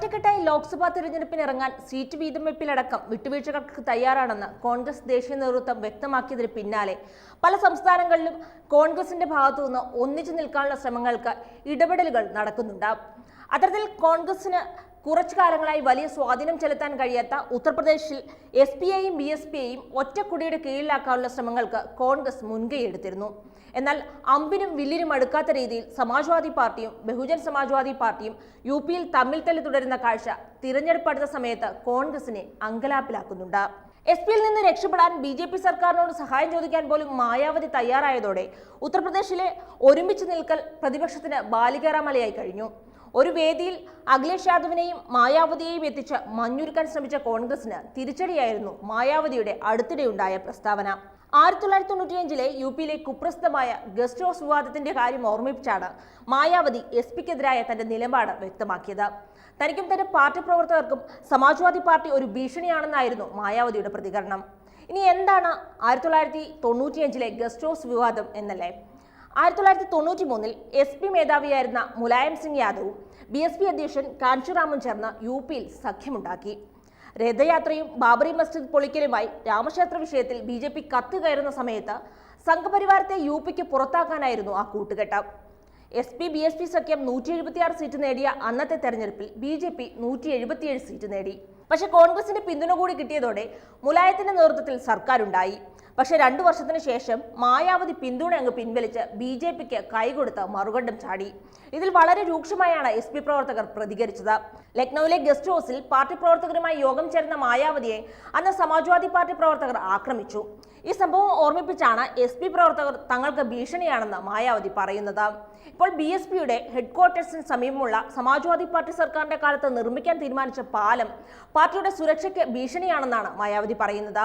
ഒറ്റക്കെട്ടായി ലോക്സഭാ തെരഞ്ഞെടുപ്പിന് ഇറങ്ങാൻ സീറ്റ് വീതം വെപ്പിലടക്കം വിട്ടുവീഴ്ചകൾക്ക് തയ്യാറാണെന്ന് കോൺഗ്രസ് ദേശീയ നേതൃത്വം വ്യക്തമാക്കിയതിന് പിന്നാലെ പല സംസ്ഥാനങ്ങളിലും കോൺഗ്രസിന്റെ ഭാഗത്തുനിന്ന് ഒന്നിച്ചു നിൽക്കാനുള്ള ശ്രമങ്ങൾക്ക് ഇടപെടലുകൾ നടക്കുന്നുണ്ട് അത്തരത്തിൽ കോൺഗ്രസിന് കുറച്ചു കാലങ്ങളായി വലിയ സ്വാധീനം ചെലുത്താൻ കഴിയാത്ത ഉത്തർപ്രദേശിൽ എസ് പി ഐയും ബി എസ് പി ഐയും ഒറ്റക്കുടിയുടെ കീഴിലാക്കാനുള്ള ശ്രമങ്ങൾക്ക് കോൺഗ്രസ് മുൻകൈയെടുത്തിരുന്നു എന്നാൽ അമ്പിനും വില്ലിനും അടുക്കാത്ത രീതിയിൽ സമാജ്വാദി പാർട്ടിയും ബഹുജൻ സമാജ്വാദി പാർട്ടിയും യു പിയിൽ തമ്മിൽ തല്ലി തുടരുന്ന കാഴ്ച തിരഞ്ഞെടുപ്പ് അടുത്ത സമയത്ത് കോൺഗ്രസിനെ അങ്കലാപ്പിലാക്കുന്നുണ്ട്. എസ് പിയിൽ നിന്ന് രക്ഷപ്പെടാൻ ബി ജെ പി സർക്കാരിനോട് സഹായം ചോദിക്കാൻ പോലും മായാവതി തയ്യാറായതോടെ ഉത്തർപ്രദേശിലെ ഒരുമിച്ച് നിൽക്കൽ പ്രതിപക്ഷത്തിന് ബാലികേറാമലയായി കഴിഞ്ഞു. ഒരു വേദിയിൽ അഖിലേഷ് യാദവിനെയും മായാവതിയെയും എത്തിച്ച് മഞ്ഞുരുക്കാൻ ശ്രമിച്ച കോൺഗ്രസിന് തിരിച്ചടിയായിരുന്നു മായാവതിയുടെ അടുത്തിടെയുണ്ടായ പ്രസ്താവന. ആയിരത്തി തൊള്ളായിരത്തി തൊണ്ണൂറ്റിയഞ്ചിലെ യു പിയിലെ കുപ്രസിദ്ധമായ ഗസ്റ്റ് ഹൗസ് വിവാദത്തിന്റെ കാര്യം ഓർമ്മിപ്പിച്ചാണ് മായാവതി എസ് പിക്കെതിരായ തന്റെ നിലപാട് വ്യക്തമാക്കിയത്. തനിക്കും തന്റെ പാർട്ടി പ്രവർത്തകർക്കും സമാജ്വാദി പാർട്ടി ഒരു ഭീഷണിയാണെന്നായിരുന്നു മായാവതിയുടെ പ്രതികരണം. ഇനി എന്താണ് ആയിരത്തി തൊള്ളായിരത്തി തൊണ്ണൂറ്റിയഞ്ചിലെ ഗസ്റ്റ് ഹൗസ് വിവാദം എന്നല്ലേ? ആയിരത്തി തൊള്ളായിരത്തി തൊണ്ണൂറ്റി മൂന്നിൽ എസ് പി മേധാവിയായിരുന്ന മുലായം സിംഗ് യാദവും ബി എസ് പി അധ്യക്ഷൻ കാഞ്ചിറാമും ചേർന്ന് യു പിയിൽ സഖ്യമുണ്ടാക്കി. രഥയാത്രയും ബാബറി മസ്ജിദ് പൊളിക്കലുമായി രാമക്ഷേത്ര വിഷയത്തിൽ ബി ജെ പി കത്ത് കയറുന്ന സമയത്ത് സംഘപരിവാരത്തെ യു പിക്ക് പുറത്താക്കാനായിരുന്നു ആ കൂട്ടുകെട്ട്. S P B S P സഖ്യം നൂറ്റി എഴുപത്തിയാറ് സീറ്റ് നേടിയ അന്നത്തെ തെരഞ്ഞെടുപ്പിൽ ബി ജെ പി നൂറ്റി എഴുപത്തിയേഴ് സീറ്റ് നേടി. പക്ഷേ കോൺഗ്രസിന്റെ പിന്തുണ കൂടി കിട്ടിയതോടെ മുലായത്തിന്റെ നേതൃത്വത്തിൽ സർക്കാരുണ്ടായി. പക്ഷെ രണ്ടു വർഷത്തിന് ശേഷം മായാവതി പിന്തുണ അങ്ങ് പിൻവലിച്ച് ബി ജെ പിക്ക് കൈകൊടുത്ത് മറുകണ്ഠം ചാടി. ഇതിൽ വളരെ രൂക്ഷമായാണ് എസ് പി പ്രവർത്തകർ പ്രതികരിച്ചത്. ലക്നൌവിലെ ഗസ്റ്റ് ഹൗസിൽ പാർട്ടി പ്രവർത്തകരുമായി യോഗം ചേർന്ന മായാവതിയെ അന്ന് സമാജ്വാദി പാർട്ടി പ്രവർത്തകർ ആക്രമിച്ചു. ഈ സംഭവം ഓർമ്മിപ്പിച്ചാണ് എസ് പി പ്രവർത്തകർ തങ്ങൾക്ക് ഭീഷണിയാണെന്ന് മായാവതി പറയുന്നത്. ഇപ്പോൾ ബി എസ് പിയുടെ ഹെഡ്ക്വാർട്ടേഴ്സിന് സമീപമുള്ള സമാജ്വാദി പാർട്ടി സർക്കാരിന്റെ കാലത്ത് നിർമ്മിക്കാൻ തീരുമാനിച്ച പാലം പാർട്ടിയുടെ സുരക്ഷയ്ക്ക് ഭീഷണിയാണെന്നാണ് മായാവതി പറയുന്നത്.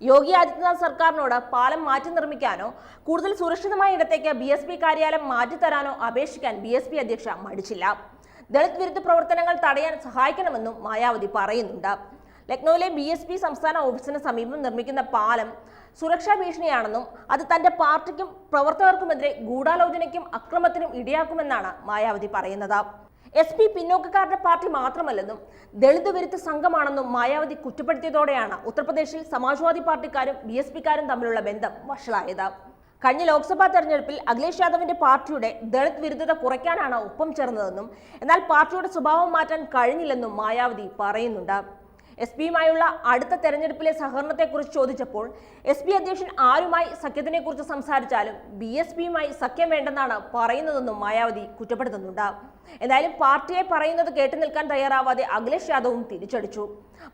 യോഗി ആദിത്യനാഥ് സർക്കാരിനോട് പാലം മാറ്റി നിർമ്മിക്കാനോ കൂടുതൽ സുരക്ഷിതമായ ഇടത്തേക്ക് ബി എസ് പി കാര്യാലയം മാറ്റിത്തരാനോ അപേക്ഷിക്കാൻ ബി എസ് പി അധ്യക്ഷ മടിച്ചില്ല. ദളിത് വിരുദ്ധ പ്രവർത്തനങ്ങൾ തടയാൻ സഹായിക്കണമെന്നും മായാവതി പറയുന്നുണ്ട്. ലക്നൌവിലെ ബി എസ് പി സംസ്ഥാന ഓഫീസിന് സമീപം നിർമ്മിക്കുന്ന പാലം സുരക്ഷാ ഭീഷണിയാണെന്നും അത് തന്റെ പാർട്ടിക്കും പ്രവർത്തകർക്കുമെതിരെ ഗൂഢാലോചനയ്ക്കും അക്രമത്തിനും ഇടയാക്കുമെന്നാണ് മായാവതി പറയുന്നത്. എസ് പി പിന്നോക്കക്കാരുടെ പാർട്ടി മാത്രമല്ലെന്നും ദളിത് വിരുദ്ധ സംഘമാണെന്നും മായാവതി കുറ്റപ്പെടുത്തിയതോടെയാണ് ഉത്തർപ്രദേശിൽ സമാജ്വാദി പാർട്ടിക്കാരും ബി എസ് പിക്കാരും തമ്മിലുള്ള ബന്ധം വഷളായത്. കഴിഞ്ഞ ലോക്സഭാ തെരഞ്ഞെടുപ്പിൽ അഖിലേഷ് യാദവിന്റെ പാർട്ടിയുടെ ദളിത് വിരുദ്ധത കുറയ്ക്കാനാണ് ഒപ്പം ചേർന്നതെന്നും എന്നാൽ പാർട്ടിയുടെ സ്വഭാവം മാറ്റാൻ കഴിഞ്ഞില്ലെന്നും മായാവതി പറയുന്നുണ്ട്. എസ് പിയുമായുള്ള അടുത്ത തെരഞ്ഞെടുപ്പിലെ സഹകരണത്തെക്കുറിച്ച് ചോദിച്ചപ്പോൾ എസ് പി അധ്യക്ഷൻ ആരുമായി സഖ്യത്തിനെക്കുറിച്ച് സംസാരിച്ചാലും ബി എസ് പിയുമായി സഖ്യം വേണ്ടെന്നാണ് പറയുന്നതെന്നും മായാവതി കുറ്റപ്പെടുത്തുന്നുണ്ട്. എന്തായാലും പാർട്ടിയെ പറയുന്നത് കേട്ടു നിൽക്കാൻ തയ്യാറാവാതെ അഖിലേഷ് യാദവും തിരിച്ചടിച്ചു.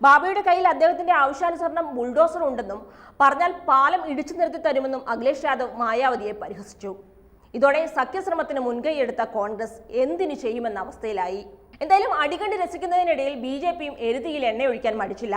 ബാബയുടെ കയ്യിൽ അദ്ദേഹത്തിന്റെ ആവശ്യാനുസരണം ബുൾഡോസർ ഉണ്ടെന്നും പറഞ്ഞാൽ പാലം ഇടിച്ചു നിർത്തി തരുമെന്നും അഖിലേഷ് യാദവ് മായാവതിയെ പരിഹസിച്ചു. ഇതോടെ സഖ്യശ്രമത്തിന് മുൻകൈയെടുത്ത കോൺഗ്രസ് എന്തിനു ചെയ്യുമെന്ന അവസ്ഥയിലായി. എന്തായാലും അടികണ്ട് രസിക്കുന്നതിനിടയിൽ ബി ജെ പിയും എരുതിയിൽ എണ്ണ ഒഴിക്കാൻ മടിച്ചില്ല.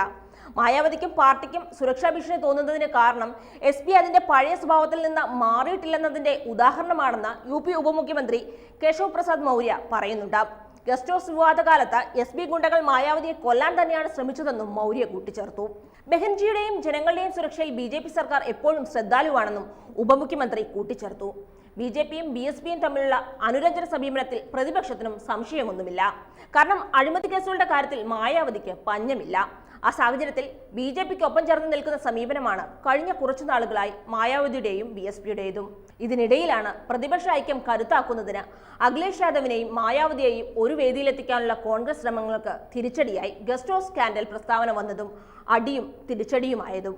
മായാവതിക്കും പാർട്ടിക്കും സുരക്ഷാ ഭീഷണി തോന്നുന്നതിന് കാരണം എസ് പി അതിന്റെ പഴയ സ്വഭാവത്തിൽ നിന്ന് മാറിയിട്ടില്ലെന്നതിന്റെ ഉദാഹരണമാണെന്ന് യു പി ഉപമുഖ്യമന്ത്രി കേശവ് പ്രസാദ് മൗര്യ പറയുന്നുണ്ട്. ഗസ്റ്റ് ഹൗസ് വിവാദകാലത്ത് എസ് ബി ഗുണ്ടകൾ മായാവതിയെ കൊല്ലാൻ തന്നെയാണ് ശ്രമിച്ചതെന്നും മൗര്യ കൂട്ടിച്ചേർത്തു. ബെഹൻജിയുടെയും ജനങ്ങളുടെയും സുരക്ഷയിൽ ബി സർക്കാർ എപ്പോഴും ശ്രദ്ധാലുവാണെന്നും ഉപമുഖ്യമന്ത്രി കൂട്ടിച്ചേർത്തു. ബി ജെ പിയും ബി എസ് പിയും തമ്മിലുള്ള അനുരഞ്ജന സമീപനത്തിൽ പ്രതിപക്ഷത്തിനും സംശയമൊന്നുമില്ല. കാരണം അഴിമതി കേസുകളുടെ കാര്യത്തിൽ മായാവതിക്ക് പഞ്ഞമില്ല. ആ സാഹചര്യത്തിൽ ബി ജെ പിക്ക് ഒപ്പം ചേർന്ന് നിൽക്കുന്ന സമീപനമാണ് കഴിഞ്ഞ കുറച്ചു നാളുകളായി മായാവതിയുടെയും ബി എസ് പിയുടേതും. ഇതിനിടയിലാണ് പ്രതിപക്ഷ ഐക്യം കരുത്താക്കുന്നതിന് അഖിലേഷ് യാദവിനെയും മായാവതിയെയും ഒരു വേദിയിലെത്തിക്കാനുള്ള കോൺഗ്രസ് ശ്രമങ്ങൾക്ക് തിരിച്ചടിയായി ഗസ്റ്റ് ഹൗസ് സ്കാൻഡൽ പ്രസ്താവന വന്നതും അടിയും തിരിച്ചടിയുമായതും.